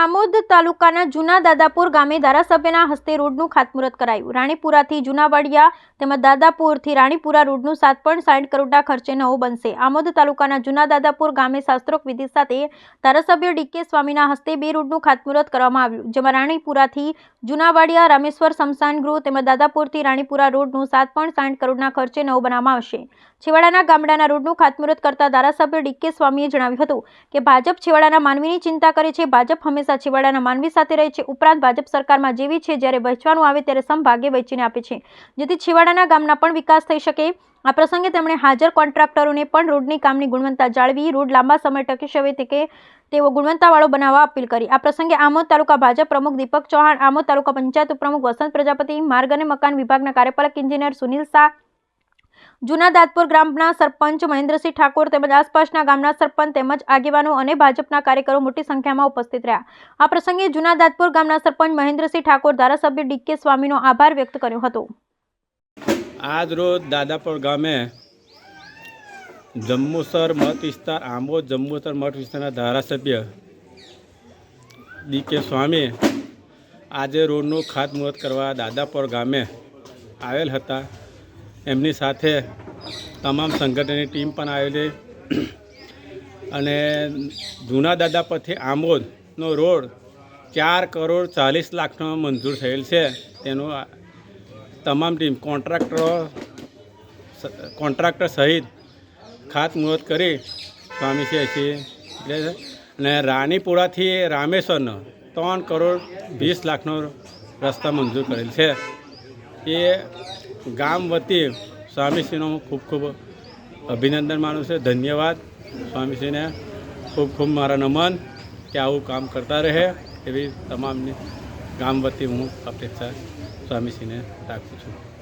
આમોદ તાલુકાના જૂના દાદાપુર ગામે ધારાસભ્યના હસ્તે રોડનું ખાતમુહૂર્ત કરાયું. રાણીપુરાથી જૂનાવાડિયા તેમજ દાદાપુરથી રાણીપુરા રોડનું સાત પોઈન્ટ સાઠ કરોડના ખર્ચે નવો બનશે. આમોદ તાલુકાના જૂના દાદાપુર ગામે શાસ્ત્રોક વિધિ સાથે ધારાસભ્ય ડીકે સ્વામીના હસ્તે બે રોડનું ખાતમુહૂર્ત કરવામાં આવ્યું, જેમાં રાણીપુરાથી જૂનાવાડિયા, રામેશ્વર સ્મશાન ગૃહ તેમજ દાદાપુરથી રાણીપુરા રોડનું સાત પોઈન્ટ સાઠ કરોડના ખર્ચે નવો બનાવવામાં આવશે. છેવાડાના ગામડાના રોડનું ખાતમુહૂર્ત કરતા ધારાસભ્ય ડીકે સ્વામીએ જણાવ્યું હતું કે, ભાજપ છેવાડાના માનવીની ચિંતા કરે છે. ભાજપ હંમેશા છેવાડાના માનવી સાથે રહે છે. ઉપરાંત ભાજપ સરકારમાં જેવી છે. જ્યારે વહેંચવાનું આવે ત્યારે સમભાગે વહેંચીને આપે છે. જેથી છેવાડાના ગામના પણ વિકાસ થઈ શકે. આ પ્રસંગે તેમણે હાજર કોન્ટ્રાક્ટરોને પણ રોડની કામની ગુણવત્તા જાળવી, રોડ લાંબા સમય ટકી શકે તે તેઓ ગુણવત્તાવાળો બનાવવા અપીલ કરી. આ પ્રસંગે આમોદ તાલુકા ભાજપ પ્રમુખ દીપક ચૌહાણ, આમોદ તાલુકા પંચાયત ઉપપ્રમુખ વસંત પ્રજાપતિ, માર્ગ અને મકાન વિભાગના કાર્યપાલક ઇન્જિનિયર સુનિલ શાહ જૂના દાદપુર ગ્રામના સરપંચ મહેન્દ્રસિંહ ઠાકોર તેમજ આસપાસના ગામના સરપંચ તેમજ આગેવાનો અને ભાજપના કાર્યકરો મોટી સંખ્યામાં ઉપસ્થિત રહ્યા. આ પ્રસંગે જૂના દાદપુર ગામના સરપંચ મહેન્દ્રસિંહ ઠાકોર ધારાસભ્ય ડીકે સ્વામીનો આભાર વ્યક્ત કર્યો હતો. આજરોજ દાદાપુર ગામે જંબુસર મત વિસ્તાર, આંબો જંબુસર મત વિસ્તારના ધારાસભ્ય ડી કે સ્વામી આજે રોડનું ખાતમુહૂર્ત કરવા દાદાપુર ગામે આવેલ હતા. એમની સાથે તમામ સંગઠનની ટીમ પણ આવેલી અને જૂના દાદા પછી આંબોદનો રોડ ચાર કરોડ ચાલીસ લાખનો મંજૂર થયેલ છે. તેનું તમામ ટીમ કોન્ટ્રાક્ટરો કોન્ટ્રાક્ટર સહિત ખાતમુહૂર્ત કરી સ્વામી છે એટલે અને રાણીપુરાથી રામેશ્વરનો ત્રણ કરોડ વીસ લાખનો રસ્તા મંજૂર કરેલ છે. એ ગામ વતી સ્વામીશ્રીનો હું ખૂબ ખૂબ અભિનંદન માનું છું. ધન્યવાદ. સ્વામીશ્રીને ખૂબ ખૂબ મારા નમન કે આવું કામ કરતા રહે એવી તમામની ગામ વતી હું અપેક્ષા સ્વામીશ્રીને રાખું છું.